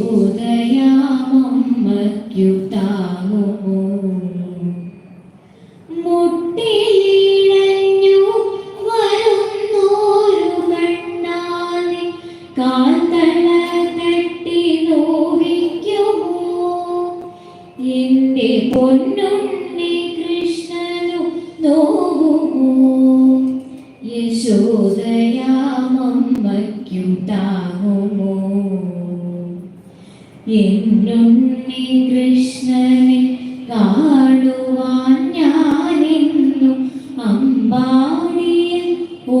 സൂതയാമമ്മയ്ക്കു താങ്ങുമോ മുട്ടിയിഴഞ്ഞു വരുന്നോരു കണ്ണാനെ കാന്തള തട്ടി നോവിക്കുമോ? ഉണ്ണികൃഷ്ണനെ കാണുവാൻ ഞാനെന്നും അമ്പാടിയിൽ ഓ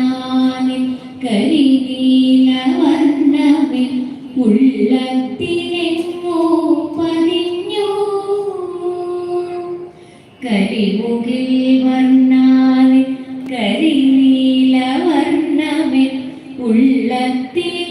വെള്ളത്തിലെങ്ങോ പതിഞ്ഞു കരിമുകിൽ വർണാൽ കരിനീല വർണമെൻ ഉള്ളത്തിൽ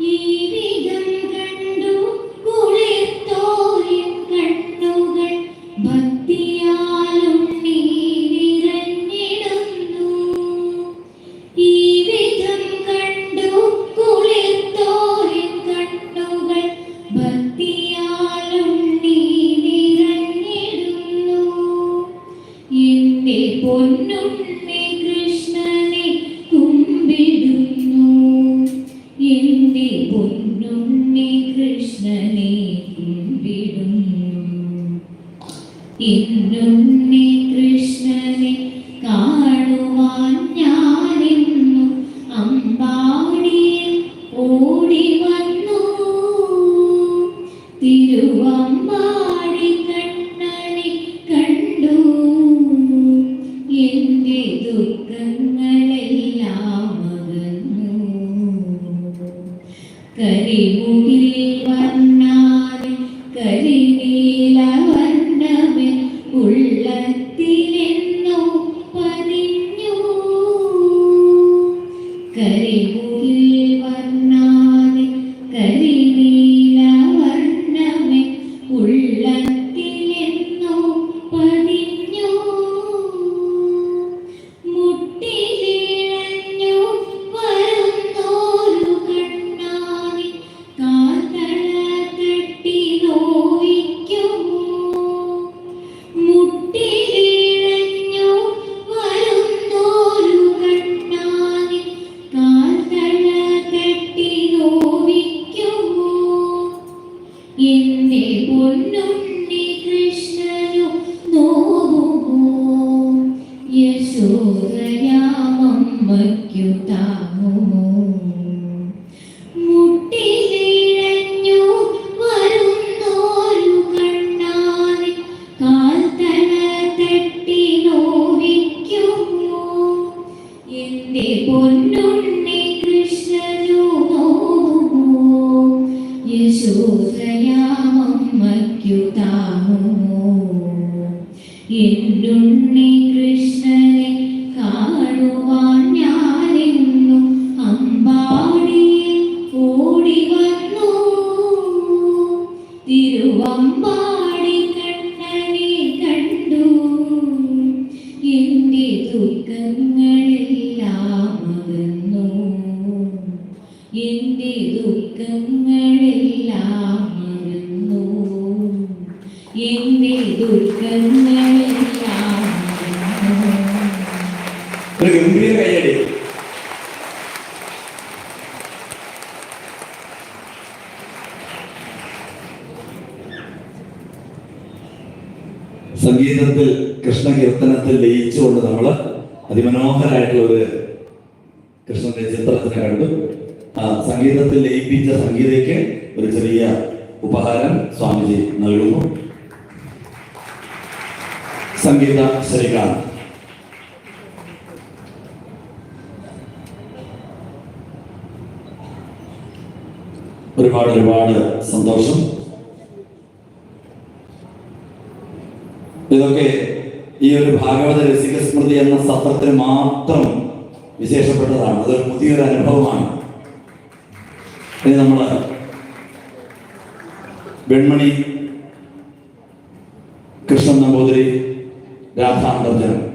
一 ഇരുളും എന്നുണ്ണി ഒരു ഗംഭീര കയ്യടി. സംഗീതത്തിൽ കൃഷ്ണകീർത്തനത്തിൽ ലയിച്ചുകൊണ്ട് നമ്മൾ അതിമനോഹരായിട്ടുള്ള ഒരു കൃഷ്ണന്റെ ചിത്രത്തിന് കണ്ടു. ആ സംഗീതത്തിൽ ലയിപ്പിച്ച സംഗീതയ്ക്ക് ഒരു ചെറിയ ഉപഹാരം സ്വാമിജി നൽകുന്നു. സംഗീത ശ്രീകാന്ത്. ഒരുപാട് ഒരുപാട് സന്തോഷം. ഇതൊക്കെ ഈ ഒരു ഭാഗവത രസിക സ്മൃതി എന്ന സത്രത്തിന് മാത്രം വിശേഷപ്പെട്ടതാണ്. അതൊരു പുതിയൊരു അനുഭവമാണ്. ഇനി നമ്മൾ വെൺമണി കൃഷ്ണൻ നമ്പൂതിരി രാധാന്തർജനം